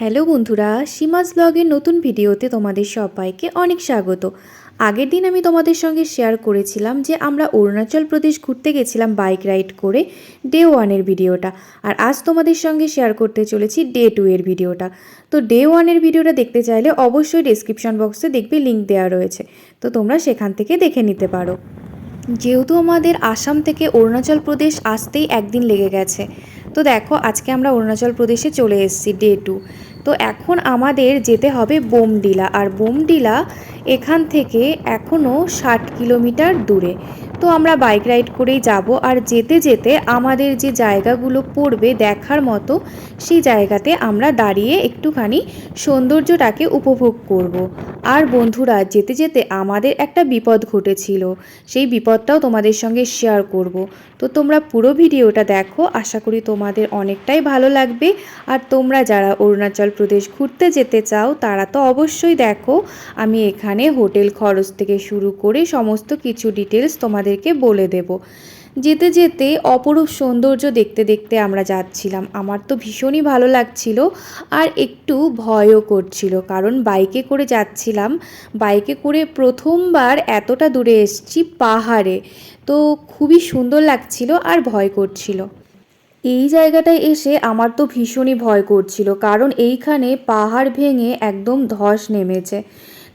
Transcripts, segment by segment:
Hello বন্ধুরা সীমাস ব্লগের নতুন ভিডিওতে তোমাদের সবাইকে অনেক স্বাগত। আগের দিন আমি তোমাদের সঙ্গে শেয়ার করেছিলাম যে আমরা অরুণাচল প্রদেশ ঘুরতে গেছিলাম বাইক রাইড করে ডে ওয়ানের ভিডিওটা। আর আজ তোমাদের সঙ্গে শেয়ার করতে চলেছি ডে টু এর ভিডিওটা। তো ডে ওয়ানের ভিডিওটা দেখতে চাইলে অবশ্যই ডিসক্রিপশন বক্সে দেখবে লিঙ্ক দেওয়া রয়েছে। তো তোমরা সেখান থেকে দেখে নিতে পারো। যেহেতু আমাদের আসাম থেকে অরুণাচল প্রদেশ আসতেই একদিন লেগে গেছে। তো দেখো আজকে আমরা অরুণাচল প্রদেশে চলে এসেছি ডে টু তো এখন আমাদের যেতে হবে বোমডিলা। আর বোমডিলা এখান থেকে এখনও ষাট কিলোমিটার দূরে। তো আমরা বাইক রাইড করেই যাব। আর যেতে যেতে আমাদের যে জায়গাগুলো পড়বে দেখার মতো, সেই জায়গাতে আমরা দাঁড়িয়ে একটুখানি সৌন্দর্যটাকে উপভোগ করব। আর বন্ধুরা, যেতে যেতে আমাদের একটা বিপদ ঘটেছিল। সেই বিপদটাও তোমাদের সঙ্গে শেয়ার করব। তো তোমরা পুরো ভিডিওটা দেখো। আশা করি তোমাদের অনেকটাই ভালো লাগবে। আর তোমরা যারা অরুণাচল প্রদেশ ঘুরতে যেতে চাও, তারা তো অবশ্যই দেখো। আমি এখানে হোটেল খরচ থেকে শুরু করে সমস্ত কিছু ডিটেলস তোমাদেরকে বলে দেব। যেতে যেতে অপরূপ সৌন্দর্য দেখতে দেখতে আমরা যাচ্ছিলাম। আমার তো ভীষণই ভালো লাগছিল আর একটু ভয়ও করছিল কারণ বাইকে করে যাচ্ছিলাম। বাইকে করে প্রথমবার এতটা দূরে এসছি পাহাড়ে। তো খুবই সুন্দর লাগছিল আর ভয় করছিল। এই জায়গাটায় এসে আমার তো ভীষণই ভয় করছিল, কারণ এইখানে পাহাড় ভেঙে একদম ধস নেমেছে।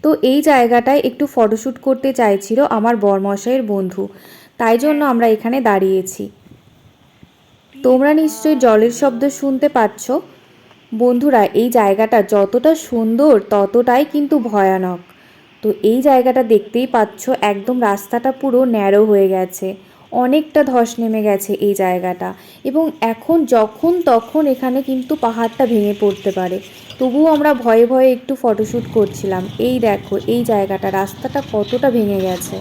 তো এই জায়গাটায় একটু ফটোশ্যুট করতে চাইছিল আমার বরমশাইয়ের বন্ধু, তাই জন্য আমরা এখানে দাঁড়িয়েছি। তোমরা নিশ্চয়ই জলের শব্দ শুনতে পাচ্ছ? বন্ধুরা, এই জায়গাটা যতটা সুন্দর ততটাই কিন্তু ভয়ানক। তো এই জায়গাটা দেখতেই পাচ্ছ, একদম রাস্তাটা পুরো ন্যারো হয়ে গেছে। অনেকটা ধস নেমে গেছে এই জায়গাটা। এবং এখন যখন তখন এখানে কিন্তু পাহাড়টা ভেঙে পড়তে পারে। তবুও আমরা ভয়ে ভয়ে একটু ফটোশ্যুট করছিলাম। এই দেখো, এই জায়গাটা, রাস্তাটা কতটা ভেঙে গেছে।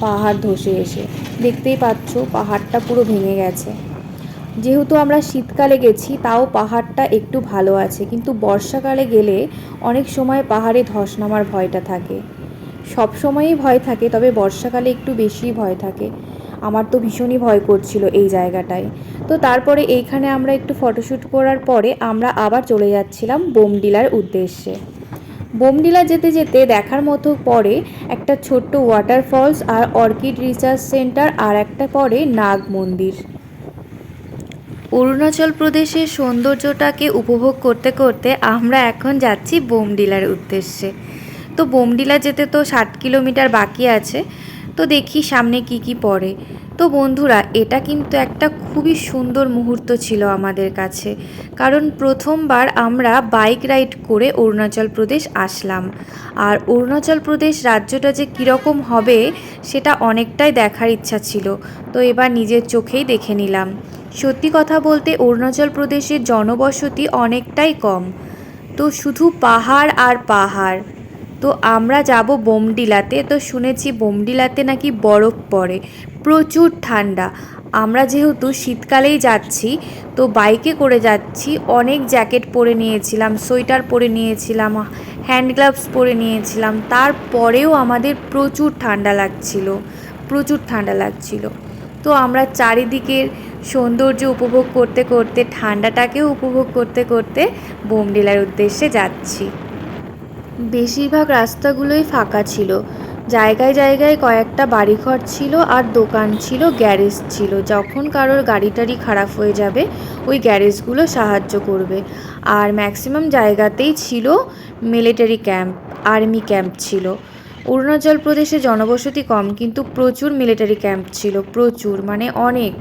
পাহাড় ধসে এসে। দেখতেই পাচ্ছ, পাহাড়টা পুরো ভেঙে গেছে। যেহেতু আমরা শীতকালে গেছি, তাও পাহাড়টা একটু ভালো আছে। কিন্তু বর্ষাকালে গেলে অনেক সময় পাহাড়ে ধস নামার ভয়টা থাকে। সব সময়ই ভয় থাকে, তবে বর্ষাকালে একটু বেশি ভয় থাকে। আমার তো ভীষণই ভয় করছিল এই জায়গাটায়। তো তারপরে এইখানে আমরা একটু ফটোশ্যুট করার পরে আমরা আবার চলে যাচ্ছিলাম বোমডিলার উদ্দেশ্যে। বোমডিলা যেতে যেতে দেখার মতো পরে একটা ছোট্ট ওয়াটারফলস আর অর্কিড রিসার্চ সেন্টার আর একটা পরে নাগ মন্দির। অরুণাচল প্রদেশের সৌন্দর্যটাকে উপভোগ করতে করতে আমরা এখন যাচ্ছি বোমডিলার উদ্দেশ্যে। তো বোমডিলা যেতে তো ষাট কিলোমিটার বাকি আছে। তো দেখি সামনে কি কি পড়ে। তো বন্ধুরা, এটা কিন্তু একটা খুবই সুন্দর মুহূর্ত ছিল আমাদের কাছে। কারণ প্রথমবার আমরা বাইক রাইড করে অরুণাচল প্রদেশ আসলাম। আর অরুণাচল প্রদেশ রাজ্যটা যে কীরকম হবে, সেটা অনেকটাই দেখার ইচ্ছা ছিল। তো এবার নিজের চোখেই দেখে নিলাম। সত্যি কথা বলতে, অরুণাচল প্রদেশের জনবসতি অনেকটাই কম। তো শুধু পাহাড় আর পাহাড়। তো আমরা যাব বোমডিলাতে। তো শুনেছি বোমডিলাতে নাকি বরফ পড়ে, প্রচুর ঠান্ডা। আমরা যেহেতু শীতকালেই যাচ্ছি, তো বাইকে করে যাচ্ছি, অনেক জ্যাকেট পরে নিয়েছিলাম, সোয়েটার পরে নিয়েছিলাম, হ্যান্ড গ্লাভস পরে নিয়েছিলাম। তারপরেও আমাদের প্রচুর ঠান্ডা লাগছিল, প্রচুর ঠান্ডা লাগছিল। তো আমরা চারিদিকের সৌন্দর্য উপভোগ করতে করতে, ঠান্ডাটাকেও উপভোগ করতে করতে বোমডিলার উদ্দেশ্যে যাচ্ছি। বেশিরভাগ রাস্তাগুলোই ফাঁকা ছিল। জায়গায় জায়গায় কয়েকটা বাড়িঘর ছিল আর দোকান ছিল, গ্যারেজ ছিল। যখন কারোর গাড়ি টাড়ি খারাপ হয়ে যাবে, ওই গ্যারেজগুলো সাহায্য করবে। আর ম্যাক্সিমাম জায়গাতেই ছিল মিলিটারি ক্যাম্প, আর্মি ক্যাম্প ছিল। অরুণাচল প্রদেশে জনবসতি কম, কিন্তু প্রচুর মিলিটারি ক্যাম্প ছিল, প্রচুর মানে অনেক।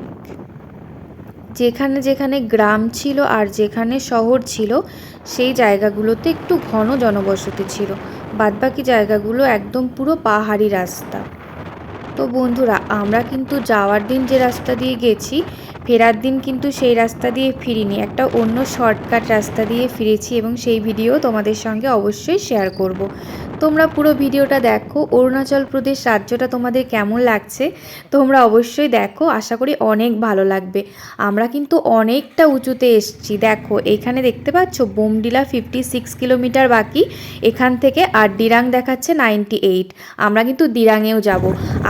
যেখানে যেখানে গ্রাম ছিল আর যেখানে শহর ছিল সেই জায়গাগুলোতে একটু ঘন জনবসতি ছিল। বাদবাকি জায়গাগুলো একদম পুরো পাহাড়ি রাস্তা। তো বন্ধুরা, আমরা কিন্তু যাওয়ার দিন যে রাস্তা দিয়ে গেছি, ফেরার দিন কিন্তু সেই রাস্তা দিয়ে ফিরিনি। একটা অন্য শর্টকাট রাস্তা দিয়ে ফিরেছি এবং সেই ভিডিও তোমাদের সঙ্গে অবশ্যই শেয়ার করব। তোমরা পুরো ভিডিওটা দেখো। অরুণাচল প্রদেশ রাজ্যটা তোমাদের কেমন লাগছে তোমরা অবশ্যই দেখো। আশা করি অনেক ভালো লাগবে। আমরা কিন্তু অনেকটা উঁচুতে এসছি। দেখো, এখানে দেখতে পাচ্ছ বোমডিলা ফিফটি সিক্স কিলোমিটার বাকি। এখান থেকে আর দিরাং দেখাচ্ছে নাইনটি এইট আমরা কিন্তু দিরাঙেও যাব।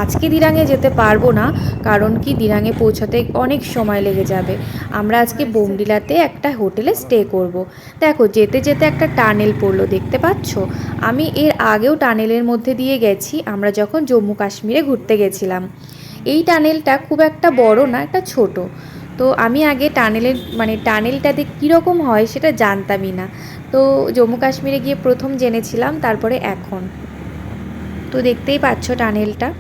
আজকে দিরাঙে যেতে পারব না, কারণ কি দিরাঙে পৌঁছাতে অনেক সময় লেগে যাবে। আমরা আজকে বোমডিলাতে একটা হোটেলে স্টে করব। দেখো, যেতে যেতে একটা টানেল পড়ল, দেখতে পাচ্ছ? আমি এর আগেও টানেলের মধ্যে দিয়ে গেছি, আমরা যখন জম্মু কাশ্মীরে ঘুরতে গেছিলাম। এই টানেলটা খুব একটা বড় না, একটা ছোট। তো আমি আগে টানেলের মানে টানেলটাতে কীরকম হয় সেটা জানতামই না। তো জম্মু কাশ্মীরে গিয়ে প্রথম জেনেছিলাম, তারপরে এখন। তো দেখতেই পাচ্ছ টানেলটা।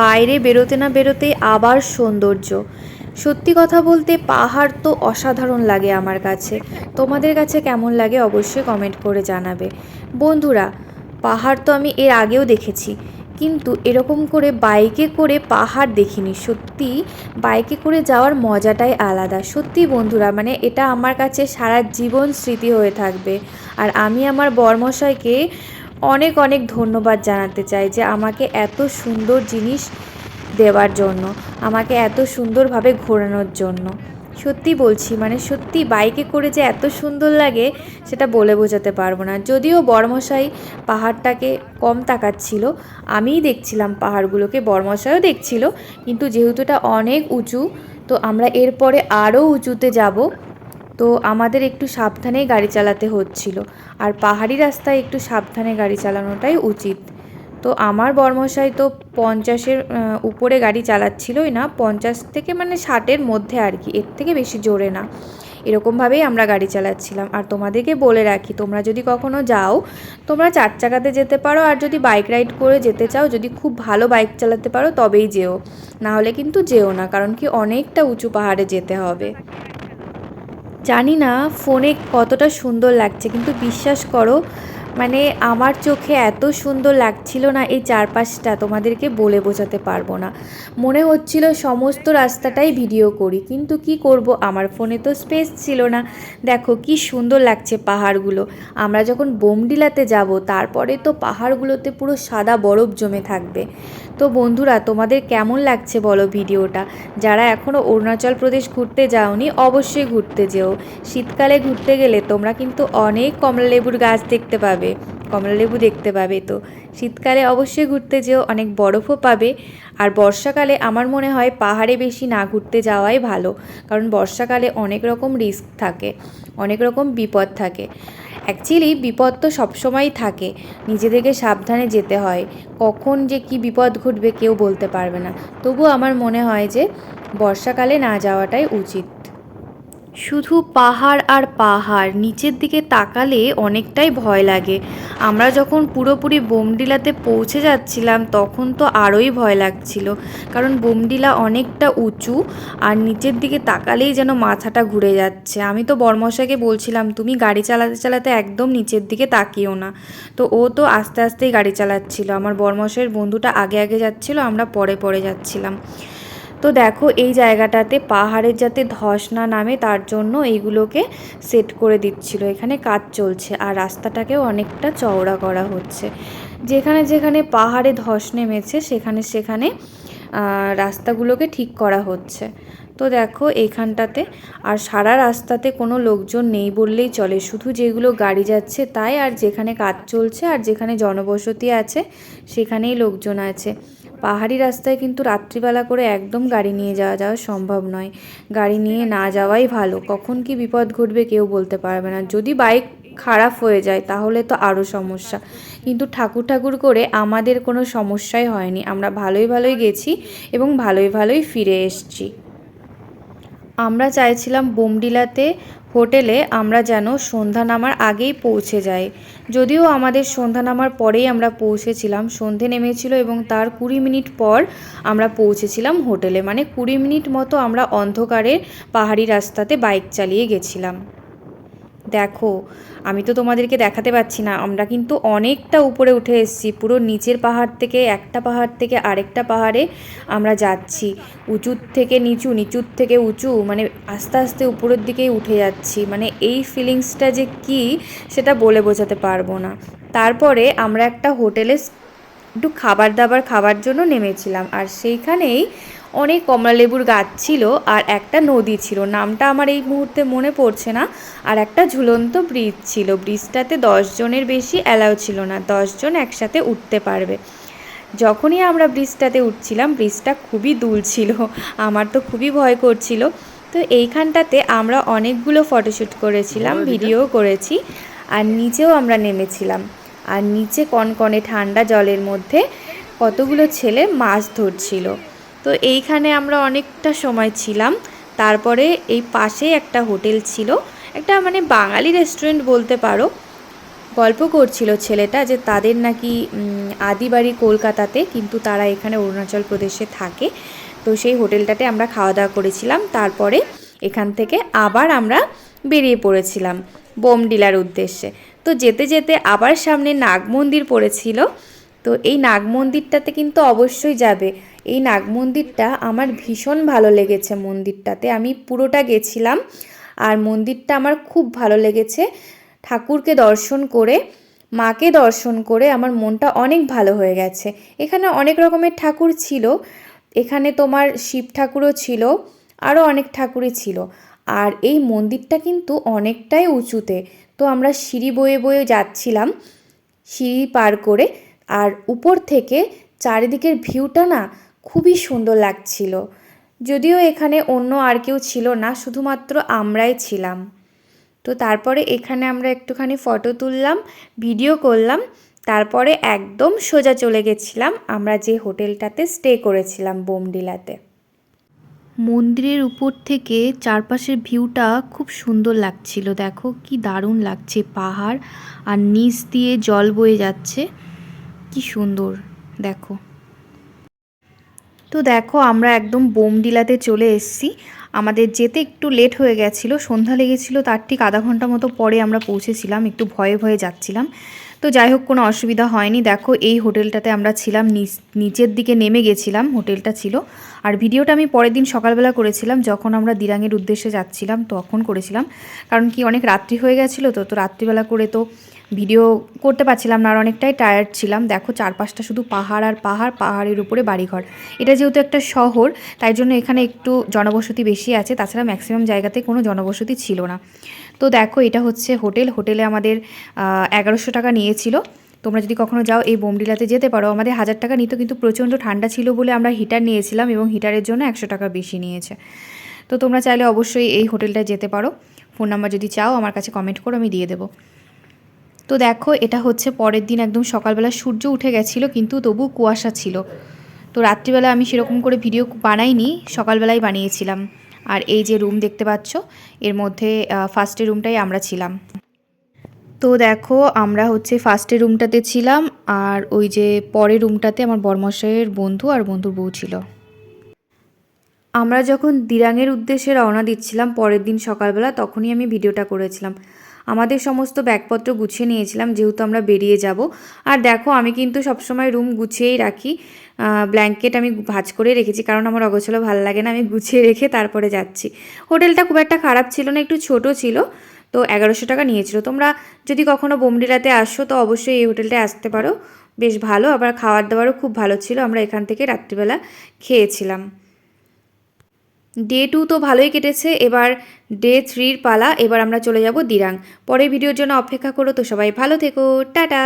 বাইরে বেরোতে না বেরোতে আবার সৌন্দর্য। সত্যি কথা বলতে পাহাড় তো অসাধারণ লাগে আমার কাছে। তোমাদের কাছে কেমন লাগে অবশ্যই কমেন্ট করে জানাবে। বন্ধুরা, পাহাড় তো আমি এর আগেও দেখেছি, কিন্তু এরকম করে বাইকে করে পাহাড় দেখিনি। সত্যি, বাইকে করে যাওয়ার মজাটাই আলাদা। সত্যি বন্ধুরা মানে এটা আমার কাছে সারা জীবন স্মৃতি হয়ে থাকবে। আর আমি আমার বরমশাইকে অনেক অনেক ধন্যবাদ জানাতে চাই যে আমাকে এত সুন্দর জিনিস দেওয়ার জন্য, আমাকে এত সুন্দরভাবে ঘোরানোর জন্য। সত্যি বলছি মানে সত্যি বাইকে করে যে এত সুন্দর লাগে, সেটা বলে বোঝাতে পারব না। যদিও বড়মশাই পাহাড়টাকে কম তাকাচ্ছিল, আমিই দেখছিলাম পাহাড়গুলোকে বড়মশাইও দেখছিল, কিন্তু যেহেতু এটা অনেক উঁচু, তো আমরা এরপরে আরও উঁচুতে যাব। তো আমাদের একটু সাবধানেই গাড়ি চালাতে হচ্ছিল। আর পাহাড়ি রাস্তায় একটু সাবধানে গাড়ি চালানোটাই উচিত। তো আমার বর্মশাই তো পঞ্চাশের উপরে গাড়ি চালাচ্ছিলই না, পঞ্চাশ থেকে মানে ষাটের মধ্যে আর কি, এর থেকে বেশি জোরে না। এরকমভাবেই আমরা গাড়ি চালাচ্ছিলাম। আর তোমাদেরকে বলে রাখি, তোমরা যদি কখনো যাও, তোমরা চার চাকাতে যেতে পারো, আর যদি বাইক রাইড করে যেতে চাও, যদি খুব ভালো বাইক চালাতে পারো, তবেই যেও। না হলে কিন্তু যেও না, কারণ কি অনেকটা উঁচু পাহাড়ে যেতে হবে। জানি না ফোনে কতটা সুন্দর লাগছে কিন্তু বিশ্বাস করো মানে আমার চোখে এত সুন্দর লাগছিল না এই চারপাশটা, তোমাদেরকে বলে বোঝাতে পারব না। মনে হচ্ছিল সমস্ত রাস্তাটাই ভিডিও করি, কিন্তু কি করব? আমার ফোনে তো স্পেস ছিল না। দেখো কি সুন্দর লাগছে পাহাড়গুলো। আমরা যখন বোমডিলাতে যাব, তারপরে তো পাহাড়গুলোতে পুরো সাদা বরফ জমে থাকবে। তো বন্ধুরা, তোমাদের কেমন লাগছে বলো ভিডিওটা? যারা এখনও অরুণাচল প্রদেশ ঘুরতে যাওনি, অবশ্যই ঘুরতে যেও। শীতকালে ঘুরতে গেলে তোমরা কিন্তু অনেক কমলা লেবুর গাছ দেখতে পাবে। কমলা লেবু দেখতে পাবে। তো শীতকালে অবশ্যই ঘুরতে যেও, অনেক বরফও পাবে। আর বর্ষাকালে আমার মনে হয় পাহাড়ে বেশি না ঘুরতে যাওয়াই ভালো, কারণ বর্ষাকালে অনেক রকম রিস্ক থাকে, অনেক রকম বিপদ থাকে। অ্যাকচুয়ালি বিপদ তো সবসময়ই থাকে, নিজেদেরকে সাবধানে যেতে হয়, কখন যে কি বিপদ ঘটবে কেউ বলতে পারবে না। তবু আমার মনে হয় যে বর্ষাকালে না যাওয়াটাই উচিত। শুধু পাহাড় আর পাহাড়, নিচের দিকে তাকালে অনেকটাই ভয় লাগে। আমরা যখন পুরোপুরি বোমডিলাতে পৌঁছে যাচ্ছিলাম, তখন তো আরোই ভয় লাগছিল, কারণ বোমডিলা অনেকটা উঁচু আর নিচের দিকে তাকালেই যেন মাথাটা ঘুরে যাচ্ছে। আমি তো বর্মশাকে বলছিলাম, তুমি গাড়ি চালাতে চালাতে একদম নিচের দিকে তাকিও না। তো ও তো আস্তে আস্তেই গাড়ি চালাচ্ছিল। আমার বর্মশাইয়ের বন্ধুটা আগে আগে যাচ্ছিল, আমরা পরে পরে যাচ্ছিলাম। তো দেখো, এই জায়গাটাতে পাহাড়ের যাতে ধস না নামে, তার জন্য এইগুলোকে সেট করে দিচ্ছিল। এখানে কাজ চলছে আর রাস্তাটাকেও অনেকটা চওড়া করা হচ্ছে। যেখানে যেখানে পাহাড়ে ধস নেমেছে, সেখানে সেখানে রাস্তাগুলোকে ঠিক করা হচ্ছে। তো দেখো, এইখানটাতে আর সারা রাস্তাতে কোনো লোকজন নেই বললেই চলে। শুধু যেগুলো গাড়ি যাচ্ছে তাই, আর যেখানে কাজ চলছে আর যেখানে জনবসতি আছে, সেখানেই লোকজন আছে। পাহাড়ি রাস্তায় কিন্তু রাত্রিবেলা করে একদম গাড়ি নিয়ে যাওয়া যাওয়া সম্ভব নয়। গাড়ি নিয়ে না যাওয়াই ভালো। কখন কি বিপদ ঘটবে কেউ বলতে পারবে না। যদি বাইক খারাপ হয়ে যায়, তাহলে তো আরও সমস্যা। কিন্তু ঠাকুর ঠাকুর করে আমাদের কোনো সমস্যাই হয়নি। আমরা ভালোই ভালোই গেছি এবং ভালোই ভালোই ফিরে এসছি। আমরা চাইছিলাম বোমডিলাতে হোটেলে আমরা যেন সন্ধ্যা নামার আগেই পৌঁছে যাই। যদিও আমাদের সন্ধ্যা নামার পরেই আমরা পৌঁছেছিলাম, সন্ধে নেমেছিল এবং তার কুড়ি মিনিট পর আমরা পৌঁছেছিলাম হোটেলে। মানে কুড়ি মিনিট মতো আমরা অন্ধকারে পাহাড়ি রাস্তাতে বাইক চালিয়ে গেছিলাম। দেখো, আমি তো তোমাদেরকে দেখাতে পাচ্ছি না। আমরা কিন্তু অনেকটা উপরে উঠে এসেছি, পুরো নিচের পাহাড় থেকে, একটা পাহাড় থেকে আরেকটা পাহাড়ে আমরা যাচ্ছি। উঁচুর থেকে নিচু নিচুর থেকে উঁচু মানে আস্তে আস্তে উপরের দিকেই উঠে যাচ্ছি। মানে এই ফিলিংসটা যে কি, সেটা বলে বোঝাতে পারব না। তারপরে আমরা একটা হোটেলে একটু খাবার দাবার খাবার জন্য নেমেছিলাম। আর সেইখানেই অনেক কমলালেবুর গাছ ছিল আর একটা নদী ছিল। নামটা আমার এই মুহূর্তে মনে পড়ছে না। আর একটা ঝুলন্ত ব্রিজ ছিল। ব্রিজটাতে জনের বেশি অ্যালাউ ছিল না। জন একসাথে উঠতে পারবে। যখনই আমরা ব্রিজটাতে উঠছিলাম ব্রিজটা খুবই দুল ছিল। আমার তো খুবই ভয় করছিল। তো এইখানটাতে আমরা অনেকগুলো ফটোশ্যুট করেছিলাম ভিডিও করেছি। আর নিচেও আমরা নেমেছিলাম। আর নিচে কনকনে ঠান্ডা জলের মধ্যে কতগুলো ছেলে মাছ ধরছিল। তো এইখানে আমরা অনেকটা সময় ছিলাম। তারপরে এই পাশে একটা হোটেল ছিল। একটা মানে বাঙালি রেস্টুরেন্ট বলতে পারো। গল্প করছিল ছেলেটা যে তাদের নাকি আদি বাড়ি কলকাতাতে কিন্তু তারা এখানে অরুণাচল প্রদেশে থাকে। তো সেই হোটেলটাতে আমরা খাওয়া দাওয়া করেছিলাম। তারপরে এখান থেকে আবার আমরা বেরিয়ে পড়েছিলাম বোমডিলার উদ্দেশ্যে। তো যেতে যেতে আবার সামনে নাগ মন্দির পড়েছিল। তো এই নাগ মন্দিরটাতে কিন্তু অবশ্যই যাবে। এই নাগ মন্দিরটা আমার ভীষণ ভালো লেগেছে মন্দিরটাতে। আমি পুরোটা গেছিলাম আর মন্দিরটা আমার খুব ভালো লেগেছে। ঠাকুরকে দর্শন করে, মাকে দর্শন করে আমার মনটা অনেক ভালো হয়ে গেছে। এখানে অনেক রকমের ঠাকুর ছিল। এখানে তোমার শিব ঠাকুরও ছিল, আরও অনেক ঠাকুরই ছিল। আর এই মন্দিরটা কিন্তু অনেকটাই উঁচুতে। তো আমরা সিঁড়ি বয়ে বয়ে যাচ্ছিলাম, সিঁড়ি পার করে, আর উপর থেকে চারিদিকের ভিউটা না খুবই সুন্দর লাগছিল। যদিও এখানে অন্য আর কেউ ছিল না, শুধুমাত্র আমরাই ছিলাম। তো তারপরে এখানে আমরা একটুখানি ফটো তুললাম, ভিডিও করলাম, তারপরে একদম সোজা চলে গেছিলাম। আমরা যে হোটেলটাতে স্টে করেছিলাম বোমডিলাতে। মন্দিরের উপর থেকে চারপাশের ভিউটা খুব সুন্দর লাগছিল। দেখো কি দারুণ লাগছে। পাহাড় আর নিচ দিয়ে জল বয়ে যাচ্ছে। কি সুন্দর। দেখো। তো দেখো, আমরা একদম বোমডিলাতে চলে এসেছি। আমাদের যেতে একটু লেট হয়ে গেছিল। সন্ধ্যা লেগেছিলো, তার ঠিক আধা ঘণ্টা মতো পরে আমরা পৌঁছেছিলাম। একটু ভয়ে ভয়ে যাচ্ছিলাম। তো যাই হোক, কোনো অসুবিধা হয়নি। দেখো, এই হোটেলটাতে আমরা ছিলাম নিচের দিকে নেমে গেছিলাম, হোটেলটা ছিল। আর ভিডিওটা আমি পরের দিন সকালবেলা করেছিলাম, যখন আমরা দিরাঙের উদ্দেশ্যে যাচ্ছিলাম, তখন করেছিলাম। কারণ কি, অনেক রাত্রি হয়ে গেছিল তো তো রাত্রিবেলা করে তো ভিডিও করতে পারছিলাম না আর অনেকটাই টায়ার্ড ছিলাম। দেখো চারপাশটা শুধু পাহাড় আর পাহাড়, পাহাড়ের উপরে বাড়িঘর। এটা যেহেতু একটা শহর, তাই জন্য এখানে একটু জনবসতি বেশি আছে। তাছাড়া ম্যাক্সিমাম জায়গাতে কোনো জনবসতি ছিল না। তো দেখো এটা হচ্ছে হোটেল। হোটেলে আমাদের এগারোশো টাকা নিয়েছিল। তোমরা যদি কখনো যাও এই বোমডিলাতে যেতে পারো। আমাদের হাজার টাকা নিত কিন্তু প্রচণ্ড ঠান্ডা ছিল বলে আমরা হিটার নিয়েছিলাম এবং হিটারের জন্য একশো টাকা বেশি নিয়েছে। তো তোমরা চাইলে অবশ্যই এই হোটেলটায় যেতে পারো। ফোন নাম্বার যদি চাও, আমার কাছে কমেন্ট করো আমি দিয়ে দেবো। তো দেখো, এটা হচ্ছে পরের দিন, একদম সকালবেলা সূর্য উঠে গেছিল, কিন্তু তবু কুয়াশা ছিল। তো রাত্রিবেলা আমি সেরকম করে ভিডিও বানাইনি সকালবেলায় বানিয়েছিলাম। আর এই যে রুম দেখতে পাচ্ছ, এর মধ্যে ফার্স্টে রুমটাই আমরা ছিলাম। তো দেখো, আমরা হচ্ছে ফার্স্টের রুমটাতে ছিলাম, আর ওই যে পরের রুমটাতে আমার বর্মশাইয়ের বন্ধু আর বন্ধুর বউ ছিল। আমরা যখন দিরাঙের উদ্দেশ্যে রওনা দিচ্ছিলাম পরের দিন সকালবেলা, তখনই আমি ভিডিওটা করেছিলাম। আমাদের সমস্ত ব্যাগপত্র গুছিয়ে নিয়েছিলাম, যেহেতু আমরা বেরিয়ে যাব। আর দেখো, আমি কিন্তু সবসময় রুম গুছিয়েই রাখি। ব্ল্যাঙ্কেট আমি ভাজ করে রেখেছি, কারণ আমার অগোছলো ভালো লাগে না, আমি গুছিয়ে রেখে তারপরে যাচ্ছি। হোটেলটা খুব একটা খারাপ ছিল না, একটু ছোট ছিল, তো এগারোশো টাকা নিয়েছিল। তোমরা যদি কখনো বোমডিলাতে আসো, তো অবশ্যই এই হোটেলটায় আসতে পারো। বেশ ভালো, আবার খাওয়ার দাওয়ারও খুব ভালো ছিল, আমরা এখান থেকে রাত্রিবেলা খেয়েছিলাম। ডে টু তো ভালোই কেটেছে, এবার ডে থ্রির পালা, এবার আমরা চলে যাব দিরাং। পরের ভিডিওর জন্য অপেক্ষা করো তো সবাই ভালো থেকো, টাটা!